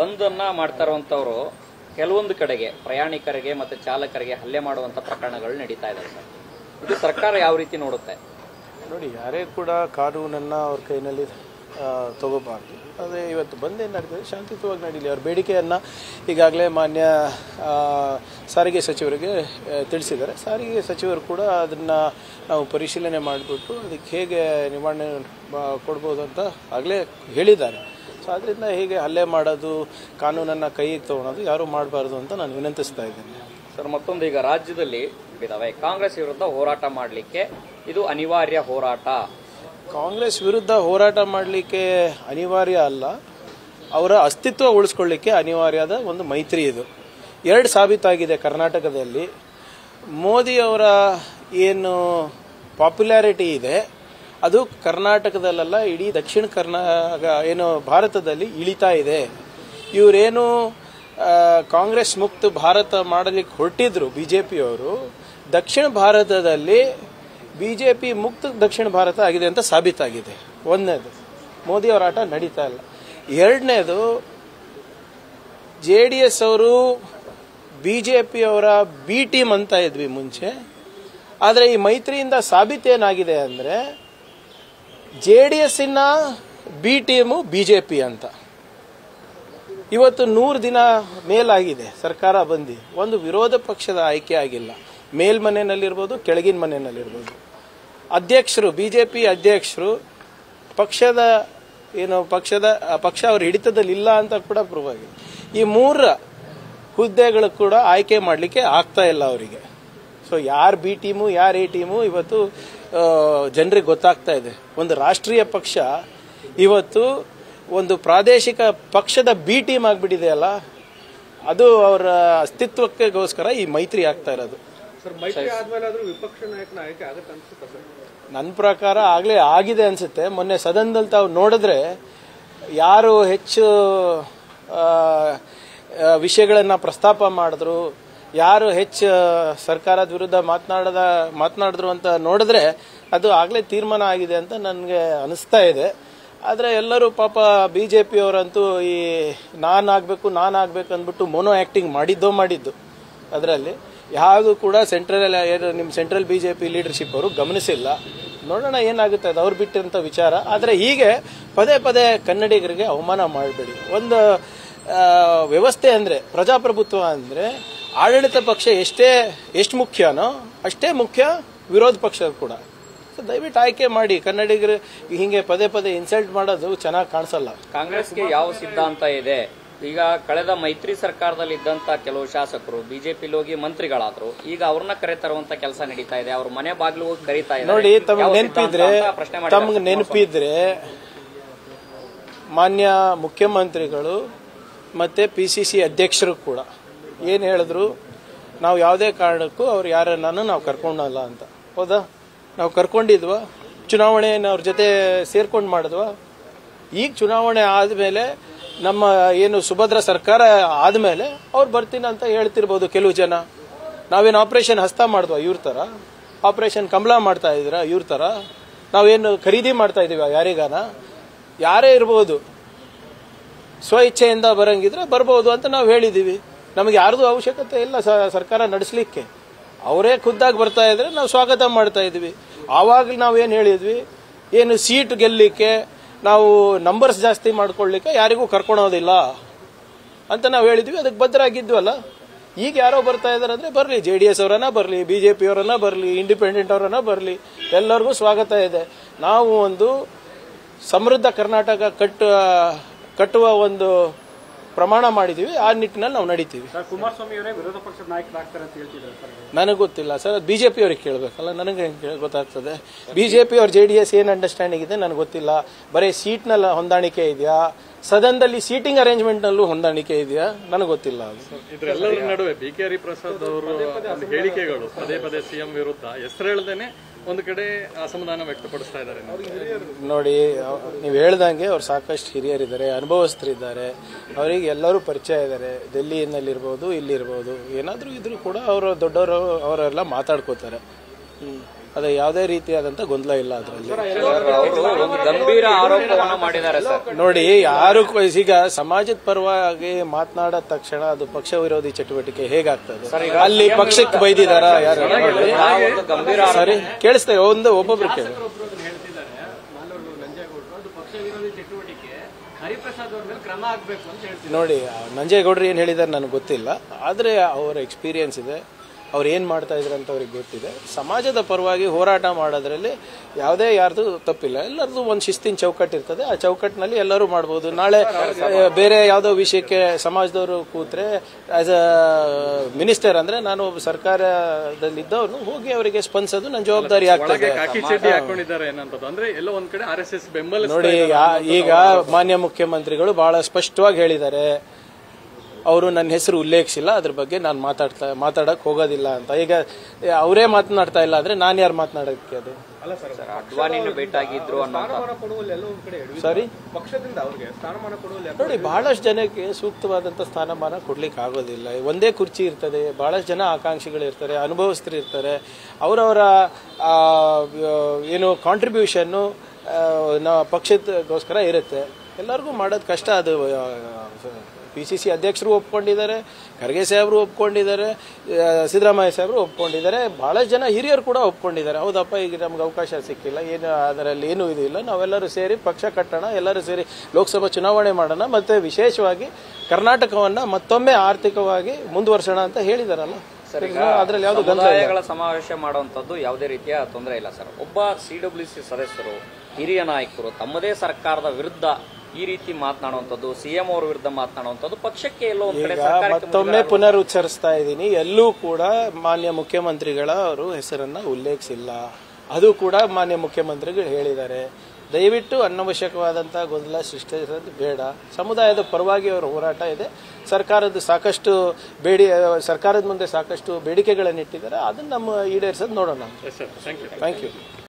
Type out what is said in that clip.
ಬಂದ್ ಅನ್ನ ಮಾಡ್ತಾ ಕೆಲವೊಂದು ಕಡೆಗೆ, ಪ್ರಯಾಣಿಕರಿಗೆ ಮತ್ತೆ ಚಾಲಕರಿಗೆ ಹಲ್ಲೆ ಮಾಡುವಂತ ಪ್ರಕರಣಗಳು ನಡೀತಾ ಇದೆ ಸರ್. ಇದು ಸರ್ಕಾರ ಯಾವ ರೀತಿ ನೋಡುತ್ತೆ? ನೋಡಿ, ಯಾರೇ ಕೂಡ ಕಾನೂನನ್ನು ಅವ್ರ ಕೈನಲ್ಲಿ ತಗೋಬಾರ್ದು. ಆದರೆ ಇವತ್ತು ಬಂದೇನು ನಡೀತದೆ? ಶಾಂತಿಯುತವಾಗಿ ನಡೀಲಿ. ಅವ್ರ ಬೇಡಿಕೆಯನ್ನು ಈಗಾಗಲೇ ಮಾನ್ಯ ಸಾರಿಗೆ ಸಚಿವರಿಗೆ ತಿಳಿಸಿದ್ದಾರೆ. ಸಾರಿಗೆ ಸಚಿವರು ಕೂಡ ಅದನ್ನು ನಾವು ಪರಿಶೀಲನೆ ಮಾಡಿಬಿಟ್ಟು ಅದಕ್ಕೆ ಹೇಗೆ ನಿವಾರಣೆ ಕೊಡ್ಬೋದು ಅಂತ ಆಗಲೇ ಹೇಳಿದ್ದಾರೆ. ಸೊ ಅದರಿಂದ ಹೀಗೆ ಹಲ್ಲೆ ಮಾಡೋದು ಕಾನೂನನ್ನು ಕೈಗೆ ತೊಗೊಳೋದು ಯಾರೂ ಮಾಡಬಾರ್ದು ಅಂತ ನಾನು ವಿನಂತಿಸ್ತಾ ಇದ್ದೇನೆ. ಸರ್ ಮತ್ತೊಂದು ಈಗ ರಾಜ್ಯದಲ್ಲಿ ಇದಾವೆ ಕಾಂಗ್ರೆಸ್ ವಿರುದ್ಧ ಹೋರಾಟ ಮಾಡಲಿಕ್ಕೆ ಇದು ಅನಿವಾರ್ಯ ಹೋರಾಟ. ಕಾಂಗ್ರೆಸ್ ವಿರುದ್ಧ ಹೋರಾಟ ಮಾಡಲಿಕ್ಕೆ ಅನಿವಾರ್ಯ ಅಲ್ಲ ಅವರ ಅಸ್ತಿತ್ವ ಉಳಿಸ್ಕೊಳ್ಳಿಕ್ಕೆ ಅನಿವಾರ್ಯದ ಒಂದು ಮೈತ್ರಿ ಇದು. ಎರಡು ಸಾಬೀತಾಗಿದೆ ಕರ್ನಾಟಕದಲ್ಲಿ. ಮೋದಿಯವರ ಏನು ಪಾಪ್ಯುಲಾರಿಟಿ ಇದೆ ಅದು ಕರ್ನಾಟಕದಲ್ಲೆಲ್ಲ ಇಡೀ ದಕ್ಷಿಣ ಕರ್ನಾಟಕ, ಏನು ಭಾರತದಲ್ಲಿ ಇಳಿತಾ ಇದೆ. ಇವರೇನು ಕಾಂಗ್ರೆಸ್ ಮುಕ್ತ ಭಾರತ ಮಾಡಲಿಕ್ಕೆ ಹೊರಟಿದ್ರು ಪಿಯವರು ದಕ್ಷಿಣ ಭಾರತದಲ್ಲಿ ಬಿಜೆಪಿ ಮುಕ್ತ ದಕ್ಷಿಣ ಭಾರತ ಆಗಿದೆ ಅಂತ ಸಾಬೀತಾಗಿದೆ. ಒಂದನೇದು, ಮೋದಿ ಅವರ ಆಟ ನಡೀತಾ ಇಲ್ಲ. ಎರಡನೇದು, ಜೆ ಡಿ ಎಸ್ ಅವರು ಬಿ ಜೆ ಪಿಯವರ ಬಿ ಟೀಮ್ ಅಂತ ಇದ್ವಿ ಮುಂಚೆ. ಆದರೆ ಈ ಮೈತ್ರಿಯಿಂದ ಸಾಬೀತೇನಾಗಿದೆ ಅಂದರೆ J D ಎಸ್ಸಿನ B team B J P ಅಂತ. ಇವತ್ತು ನೂರು ದಿನ ಮೇಲಾಗಿದೆ, ಸರ್ಕಾರ ಬಂದು. ಒಂದು ವಿರೋಧ ಪಕ್ಷದ ಆಯ್ಕೆ ಆಗಿಲ್ಲ. ಮೇಲ್ಮನೆಯಲ್ಲಿರ್ಬೋದು, ಕೆಳಗಿನ ಮನೆಯಲ್ಲಿರ್ಬೋದು. ಅಧ್ಯಕ್ಷರು, ಬಿಜೆಪಿ ಅಧ್ಯಕ್ಷರು ಪಕ್ಷದ ಏನು, ಪಕ್ಷದ, ಪಕ್ಷ ಅವ್ರ ಹಿಡಿತದಲ್ಲಿ ಇಲ್ಲ ಅಂತ ಕೂಡ ಪ್ರೂವ್ ಆಗಿದೆ. ಈ ಮೂರ ಹುದ್ದೆಗಳು ಕೂಡ ಆಯ್ಕೆ ಮಾಡಲಿಕ್ಕೆ ಆಗ್ತಾ ಇಲ್ಲ ಅವರಿಗೆ. ಸೊ ಯಾರು ಬಿ ಟೀಮು ಯಾರು ಎ ಟೀಮು ಇವತ್ತು ಜನರಿಗೆ ಗೊತ್ತಾಗ್ತಾ ಇದೆ. ಒಂದು ರಾಷ್ಟ್ರೀಯ ಪಕ್ಷ ಇವತ್ತು ಒಂದು ಪ್ರಾದೇಶಿಕ ಪಕ್ಷದ ಬಿ ಟೀಮ್ ಆಗಿಬಿಟ್ಟಿದೆಯಲ್ಲ ಅದು ಅವರ ಅಸ್ತಿತ್ವಕ್ಕೆಗೋಸ್ಕರ ಈ ಮೈತ್ರಿ ಆಗ್ತಾ ಇರೋದು. ನನ್ನ ಪ್ರಕಾರ ಆಗಲೇ ಆಗಿದೆ ಅನ್ಸುತ್ತೆ. ಮೊನ್ನೆ ಸದನದಲ್ಲಿ ತಾವು ನೋಡಿದ್ರೆ ಯಾರು ಹೆಚ್ಚು ವಿಷಯಗಳನ್ನ ಪ್ರಸ್ತಾಪ ಮಾಡಿದ್ರು ಯಾರು ಹೆಚ್ಚು ಸರ್ಕಾರದ ವಿರುದ್ಧ ಮಾತನಾಡದ, ಮಾತನಾಡಿದ್ರು ಅಂತ ನೋಡಿದ್ರೆ ಅದು ಆಗಲೇ ತೀರ್ಮಾನ ಆಗಿದೆ ಅಂತ ನನಗೆ ಅನಿಸ್ತಾ ಇದೆ. ಆದರೆ ಎಲ್ಲರೂ ಪಾಪ ಬಿ ಜೆ ಪಿಯವರಂತೂ ಈ ನಾನು ಆಗಬೇಕು ನಾನು ಆಗಬೇಕು ಅಂದ್ಬಿಟ್ಟು ಮೋನೋ ಆ್ಯಕ್ಟಿಂಗ್ ಮಾಡಿದ್ದೋ ಮಾಡಿದ್ದು ಅದರಲ್ಲಿ. ಯಾವುದು ಕೂಡ ಸೆಂಟ್ರಲ್ ನಿಮ್ಮ central B J P leadership ಅವರು ಗಮನಿಸಿಲ್ಲ. ನೋಡೋಣ ಏನಾಗುತ್ತೆ ಅದು ಅವ್ರು ಬಿಟ್ಟಂತ ವಿಚಾರ. ಆದರೆ ಹೀಗೆ ಪದೇ ಪದೇ ಕನ್ನಡಿಗರಿಗೆ ಅವಮಾನ ಮಾಡಬೇಡಿ. ಒಂದು ವ್ಯವಸ್ಥೆ ಅಂದರೆ, ಪ್ರಜಾಪ್ರಭುತ್ವ ಅಂದರೆ ಆಡಳಿತ ಪಕ್ಷ ಎಷ್ಟೇ ಎಷ್ಟು ಮುಖ್ಯನೋ ಅಷ್ಟೇ ಮುಖ್ಯ ವಿರೋಧ ಪಕ್ಷ ಕೂಡ. ಸೊ ದಯವಿಟ್ಟು ಆಯ್ಕೆ ಮಾಡಿ. ಕನ್ನಡಿಗರು ಹಿಂಗೆ ಪದೇ ಪದೇ ಇನ್ಸಲ್ಟ್ ಮಾಡೋದು ಚೆನ್ನಾಗಿ ಕಾಣಿಸಲ್ಲ. ಕಾಂಗ್ರೆಸ್ಗೆ ಯಾವ ಸಿದ್ಧಾಂತ ಇದೆ? ಈಗ ಕಳೆದ ಮೈತ್ರಿ ಸರ್ಕಾರದಲ್ಲಿ ಇದ್ದಂತ ಕೆಲವು ಶಾಸಕರು ಬಿಜೆಪಿ ಹೋಗಿ ಮಂತ್ರಿಗಳಾದ್ರು ಈಗ ಅವ್ರನ್ನ ಕರೆ ತರುವಂತ ಕೆಲಸ ನಡೀತಾ ಇದೆ. ಅವ್ರ ಮನೆ ಬಾಗಿಲು ಹೋಗಿ ಕರೀತಾ ಇದೆ ನೋಡಿ ತಮಗೆ ನೆನಪಿದ್ರೆ. ತಮಗೆ ನೆನಪಿದ್ರೆ ಮಾನ್ಯ ಮುಖ್ಯಮಂತ್ರಿಗಳು ಮತ್ತೆ ಪಿ ಸಿ ಸಿ ಅಧ್ಯಕ್ಷರು ಕೂಡ. ಏನು ಹೇಳಿದ್ರು, ನಾವು ಯಾವುದೇ ಕಾರಣಕ್ಕೂ ಅವ್ರು ಯಾರನ್ನೂ ನಾವು ಕರ್ಕೊಂಡಲ್ಲ ಅಂತ. ಹೌದಾ? ನಾವು ಕರ್ಕೊಂಡಿದ್ವ ಚುನಾವಣೆ ಅವ್ರ ಜೊತೆ ಸೇರ್ಕೊಂಡು ಮಾಡಿದ್ವಾ. ಈಗ ಚುನಾವಣೆ ಆದಮೇಲೆ ನಮ್ಮ ಏನು ಸುಭದ್ರ ಸರ್ಕಾರ ಆದಮೇಲೆ ಅವ್ರು ಬರ್ತೀನಿ ಅಂತ ಹೇಳ್ತಿರ್ಬೋದು ಕೆಲವು ಜನ. ನಾವೇನು ಆಪರೇಷನ್ ಹಸ್ತ ಮಾಡಿದ್ವಾ ಇವ್ರ ಥರ ಆಪರೇಷನ್ ಕಮಲ ಮಾಡ್ತಾ ಇದ್ರ ಇವ್ರ ಥರ ನಾವೇನು ಖರೀದಿ ಮಾಡ್ತಾ ಇದೀವ ಯಾರಿಗಾನ? ಯಾರೇ ಇರ್ಬೋದು. ಸ್ವ ಇಚ್ಛೆಯಿಂದ ಬರಂಗಿದ್ರೆ ಬರ್ಬೋದು ಅಂತ ನಾವು ಹೇಳಿದ್ದೀವಿ ನಮಗೆ ಯಾರ್ದು ಅವಶ್ಯಕತೆ ಇಲ್ಲ ಸರ್ಕಾರ ನಡೆಸಲಿಕ್ಕೆ. ಅವರೇ ಖುದ್ದಾಗಿ ಬರ್ತಾ ಇದ್ರೆ ನಾವು ಸ್ವಾಗತ ಮಾಡ್ತಾ ಇದ್ವಿ. ಆವಾಗ ನಾವೇನು ಹೇಳಿದ್ವಿ? ಏನು ಸೀಟ್ ಗೆಲ್ಲಲಿಕ್ಕೆ ನಾವು ನಂಬರ್ಸ್ ಜಾಸ್ತಿ ಮಾಡ್ಕೊಳ್ಳಿಕ್ಕೆ ಯಾರಿಗೂ ಕರ್ಕೊಳೋದಿಲ್ಲ ಅಂತ ನಾವು ಹೇಳಿದ್ವಿ. ಅದಕ್ಕೆ ಬದ್ಧರಾಗಿದ್ವಲ್ಲ ಈಗ ಯಾರೋ ಬರ್ತಾ ಇದಾರೆ ಅಂದ್ರೆ ಬರಲಿ. ಜೆ ಡಿ ಎಸ್ ಅವರನ್ನ ಬರಲಿ ಬಿ ಜೆ ಪಿ ಅವರನ್ನ ಬರಲಿ ಇಂಡಿಪೆಂಡೆಂಟ್ ಅವರನ್ನ ಬರಲಿ. ಎಲ್ಲರಿಗೂ ಸ್ವಾಗತ ಇದೆ. ನಾವು ಒಂದು ಸಮೃದ್ಧ ಕರ್ನಾಟಕ ಕಟ್ಟುವ ಕಟ್ಟುವ ಒಂದು ಪ್ರಮಾಣ ಮಾಡಿದೀವಿ ಆ ನಿಟ್ಟಿನಲ್ಲಿ ನಾವು ನಡೀತೀವಿ. ಸರ್ ಕುಮಾರಸ್ವಾಮಿ ಅವರೇ ವಿರೋಧ ಪಕ್ಷದ ನಾಯಕರಾಗ್ತಾರೆ ಅಂತ ಹೇಳ್ತಿದ್ದಾರೆ ಸರ್. ನನಗೆ ಗೊತ್ತಿಲ್ಲ ಸರ್ ಅದು ಬಿಜೆಪಿ ಅವ್ರಿಗೆ ಕೇಳಬೇಕಲ್ಲ ನನಗೆ ಹೆಂಗೆ ಕೇಳ- ಗೊತ್ತಾಗ್ತದೆ. ಬಿಜೆಪಿ ಅವ್ರ ಜೆ ಡಿ ಎಸ್ ಏನು ಅಂಡರ್ಸ್ಟ್ಯಾಂಡಿಂಗ್ ಇದೆ ನನಗೆ ಗೊತ್ತಿಲ್ಲ. ಬರೀ ಸೀಟ್ನಲ್ಲಿ ಹೊಂದಾಣಿಕೆ ಇದೆಯಾ? ಸದನದಲ್ಲಿ ಸೀಟಿಂಗ್ ಅರೇಂಜ್ಮೆಂಟ್ ನಲ್ಲೂ ಹೊಂದಾಣಿಕೆ ಇದೆಯಾ? ನನಗೆ ಗೊತ್ತಿಲ್ಲ ನಡುವೆ ಬಿ ಕೆ ಹರಿಪ್ರಸಾದ್ ಅವರು ಹೇಳಿಕೆಗಳು ಪದೇ ಪದೇ ಸಿಎಂ ವಿರುದ್ಧ. ಹೆಸರೇಳ್ದೇನೆ ಒಂದು ಕಡೆ ಅಸಮಾಧಾನ ವ್ಯಕ್ತಪಡಿಸ್ತಾ ಇದ್ದಾರೆ. ನೋಡಿ ನೀವು ಹೇಳ್ದಂಗೆ ಅವ್ರು ಸಾಕಷ್ಟು ಹಿರಿಯರಿದ್ದಾರೆ ಅನುಭವಸ್ಥರಿದ್ದಾರೆ ಅವರಿಗೆ ಎಲ್ಲರೂ ಪರಿಚಯ ಇದ್ದಾರೆ. ಡೆಲ್ಲಿನಲ್ಲಿರ್ಬೋದು ಇಲ್ಲಿರ್ಬೋದು. ಏನಾದರೂ ಇದ್ರೂ ಕೂಡ ಅವರು ದೊಡ್ಡವರು ಅವರೆಲ್ಲ ಮಾತಾಡ್ಕೋತಾರೆ. ಹ್ಮ್. ಅದು ಯಾವುದೇ ರೀತಿಯಾದಂತ ಗೊಂದಲ ಇಲ್ಲ ಅದರಲ್ಲಿ. ಅವರು ಒಂದು ಗಂಭೀರ ಆರೋಪವನ್ನು ಮಾಡಿದ್ದಾರೆ ಸರ್. ನೋಡಿ ಯಾರು ಈಗ ಸಮಾಜದ ಪರವಾಗಿ ಮಾತನಾಡದ ತಕ್ಷಣ ಅದು ಪಕ್ಷ ವಿರೋಧಿ ಚಟುವಟಿಕೆ ಹೇಗಾಗ್ತದೆ? ಅಲ್ಲಿ ಪಕ್ಷಕ್ಕೆ ಬೈದಿದಾರ ಯಾರು? ಸರಿ ಕೇಳಿಸ್ತೇವೆ ಒಂದು ಒಬ್ಬೊಬ್ರು ಕೇಳಿ. ಹೇಳ್ತಿದ್ದಾರೆ ಮಾಲೂರು ನಂಜೇಗೌಡರು ಅದು ಪಕ್ಷ ವಿರೋಧಿ ಚಟುವಟಿಕೆ. ಹರಿಪ್ರಸಾದ್ ಅವ್ರ ಮೇಲೆ ಕ್ರಮ ಆಗ್ಬೇಕು ಅಂತ ಹೇಳ್ತಾರೆ ನೋಡಿ ನಂಜೇಗೌಡ್ರು ನಂಜೇಗೌಡರು ಏನು ಹೇಳಿದಾರೆ ನನಗೆ ಗೊತ್ತಿಲ್ಲ ಆದರೆ ಅವರ ಎಕ್ಸ್ಪೀರಿಯನ್ಸ್ ಇದೆ. ಅವ್ರು ಏನು ಮಾಡ್ತಾ ಇದ್ದಾರೆ ಅಂತ ಅವ್ರಿಗೆ ಗೊತ್ತಿದೆ. ಸಮಾಜದ ಪರವಾಗಿ ಹೋರಾಟ ಮಾಡೋದ್ರಲ್ಲಿ ಯಾವುದೇ ಯಾರ್ದು ತಪ್ಪಿಲ್ಲ. ಎಲ್ಲರದು ಒಂದು ಶಿಸ್ತಿನ ಚೌಕಟ್ಟು ಇರ್ತದೆ. ಆ ಚೌಕಟ್ಟಿನಲ್ಲಿ ಎಲ್ಲರೂ ಮಾಡ್ಬೋದು. ನಾಳೆ ಬೇರೆ ಯಾವುದೋ ವಿಷಯಕ್ಕೆ ಸಮಾಜದವರು ಕೂತ್ರೆ ಆಸ್ ಅ ಮಿನಿಸ್ಟರ್ ಅಂದ್ರೆ ನಾನು ಒಬ್ಬ ಸರ್ಕಾರದಲ್ಲಿದ್ದವನು ಹೋಗಿ ಅವರಿಗೆ ಸ್ಪಂದಿಸೋದು ನನ್ನ ಜವಾಬ್ದಾರಿ ಆಗ್ತದೆ. ನೋಡಿ ಈಗ ಮಾನ್ಯ ಮುಖ್ಯಮಂತ್ರಿಗಳು ಬಹಳ ಸ್ಪಷ್ಟವಾಗಿ ಹೇಳಿದ್ದಾರೆ. ಅವರು ನನ್ನ ಹೆಸರು ಉಲ್ಲೇಖಿಸಿಲ್ಲ ಅದ್ರ ಬಗ್ಗೆ ನಾನು ಮಾತಾಡ್ತಾ ಮಾತಾಡಕ್ ಹೋಗೋದಿಲ್ಲ ಅಂತ. ಈಗ ಅವರೇ ಮಾತನಾಡ್ತಾ ಇಲ್ಲ ಅಂದ್ರೆ ನಾನು ಯಾರು ಮಾತನಾಡಕ್ಕೆ ಅದು? ಅಲ್ಲ ಸರ್ ನೋಡಿ ಬಹಳಷ್ಟು ಜನಕ್ಕೆ ಸೂಕ್ತವಾದಂಥ ಸ್ಥಾನಮಾನ ಕೊಡ್ಲಿಕ್ಕೆ ಆಗೋದಿಲ್ಲ ಒಂದೇ ಕುರ್ಚಿ ಇರ್ತದೆ ಬಹಳಷ್ಟು ಜನ ಆಕಾಂಕ್ಷಿಗಳು ಇರ್ತಾರೆ ಅನುಭವಸ್ಥರು ಇರ್ತಾರೆ. ಅವರವರ ಏನು ಕಾಂಟ್ರಿಬ್ಯೂಷನ್ನು ನಾ ಪಕ್ಷದಗೋಸ್ಕರ ಇರುತ್ತೆ. ಎಲ್ಲರಿಗೂ ಮಾಡೋದು ಕಷ್ಟ ಅದು ಪಿ ಸಿ ಸಿ ಅಧ್ಯಕ್ಷರು ಒಪ್ಕೊಂಡಿದ್ದಾರೆ ಖರ್ಗೆ ಸಾಹೇಬರು ಒಪ್ಕೊಂಡಿದ್ದಾರೆ ಸಿದ್ದರಾಮಯ್ಯ ಸಾಹೇಬರು ಒಪ್ಕೊಂಡಿದ್ದಾರೆ ಭಾಳಷ್ಟು ಜನ ಹಿರಿಯರು ಕೂಡ ಒಪ್ಕೊಂಡಿದ್ದಾರೆ. ಹೌದಪ್ಪ ಈಗ ನಮ್ಗೆ ಅವಕಾಶ ಸಿಕ್ಕಿಲ್ಲ ಏನು ಅದರಲ್ಲಿ ಏನೂ ಇದಿಲ್ಲ ನಾವೆಲ್ಲರೂ ಸೇರಿ ಪಕ್ಷ ಕಟ್ಟೋಣ ಎಲ್ಲರೂ ಸೇರಿ ಲೋಕಸಭಾ ಚುನಾವಣೆ ಮಾಡೋಣ ಮತ್ತು ವಿಶೇಷವಾಗಿ ಕರ್ನಾಟಕವನ್ನು ಮತ್ತೊಮ್ಮೆ ಆರ್ಥಿಕವಾಗಿ ಮುಂದುವರ್ಸೋಣ ಅಂತ ಹೇಳಿದಾರಲ್ಲ. ಅದ್ರಲ್ಲಿ ಯಾವ್ದು ಗೊಂದಲ ಇಲ್ಲ. ಸಮುದಾಯಗಳ ಸಮಾವೇಶ ಮಾಡುವಂಥದ್ದು ಯಾವುದೇ ರೀತಿಯ ತೊಂದರೆ ಇಲ್ಲ ಸರ್. ಒಬ್ಬ ಸಿಡಬ್ಲ್ಯೂಸಿ ಸದಸ್ಯರು ಹಿರಿಯ ನಾಯಕರು ತಮ್ಮದೇ ಸರ್ಕಾರದ ವಿರುದ್ಧ ಈ ರೀತಿ ಮಾತನಾಡುವಂಥದ್ದು ಸಿಎಂ ಅವರ ವಿರುದ್ಧ ಮಾತನಾಡುವಂಥದ್ದು ಪಕ್ಷಕ್ಕೆ ಎಲ್ಲೋ ಒಂದ್ ಕಡೆ ಈಗ ಮತ್ತೊಮ್ಮೆ ಪುನರ್ ಉಚ್ಚರಿಸ್ತಾ ಇದ್ದೀನಿ. ಎಲ್ಲೂ ಕೂಡ ಮಾನ್ಯ ಮುಖ್ಯಮಂತ್ರಿಗಳ ಅವರು ಹೆಸರನ್ನ ಉಲ್ಲೇಖಿಸಿಲ್ಲ. ಅದು ಕೂಡ ಮಾನ್ಯ ಮುಖ್ಯಮಂತ್ರಿಗಳು ಹೇಳಿದ್ದಾರೆ. ದಯವಿಟ್ಟು ಅನವಶ್ಯಕವಾದಂಥ ಗೊಂದಲ ಸೃಷ್ಟಿಸೋದು ಬೇಡ. ಸಮುದಾಯದ ಪರವಾಗಿ ಅವರ ಹೋರಾಟ ಇದೆ. ಸರ್ಕಾರದ ಸಾಕಷ್ಟು ಬೇಡಿ ಸರ್ಕಾರದ ಮುಂದೆ ಸಾಕಷ್ಟು ಬೇಡಿಕೆಗಳನ್ನು ಇಟ್ಟಿದ್ದಾರೆ ಅದನ್ನು ನಮ್ಮ ಈಡೇರಿಸೋದು ನೋಡೋಣ sir thank you thank you